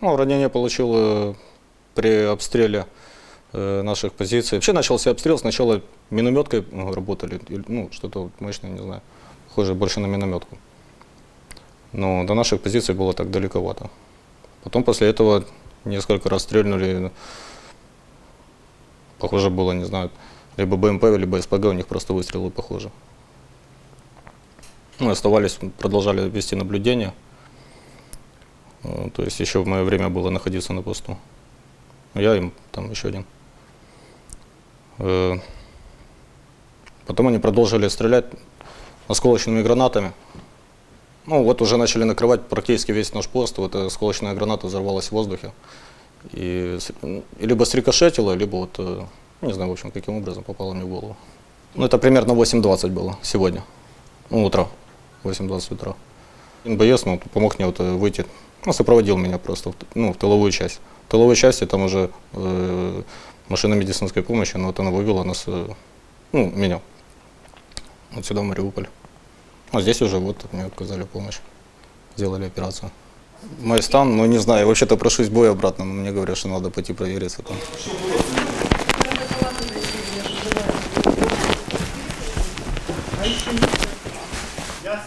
Ну, ранение получил при обстреле э, наших позиций. Вообще начался обстрел, сначала минометкой ну, работали, ну, что-то мощное, не знаю, похоже больше на минометку. Но до наших позиций было так далековато. Потом после этого несколько раз стрельнули, похоже было, не знаю, либо БМП, либо СПГ, у них просто выстрелы похожи. Мы оставались, продолжали вести наблюдение. Э, То есть еще в мое время было находиться на посту. Я им там еще один. Э, Потом они продолжили стрелять осколочными гранатами. Ну вот уже начали накрывать практически весь наш пост. Вот эта осколочная граната взорвалась в воздухе. И, и либо срикошетила, либо вот, э, не знаю, в общем, каким образом попала мне в голову. Ну это примерно 8.20 было сегодня. Ну, утро. 8.20 утра. Боец ну, помог мне вот, выйти, ну, сопроводил меня просто ну, в тыловую часть. В тыловой части там уже э, машина медицинской помощи, но вот она вывела нас, э, ну, меня, вот сюда, в Мариуполь. А здесь уже вот мне оказали помощь, сделали операцию. Мой стан, ну не знаю, вообще-то прошусь бой обратно, но мне говорят, что надо пойти провериться там. Я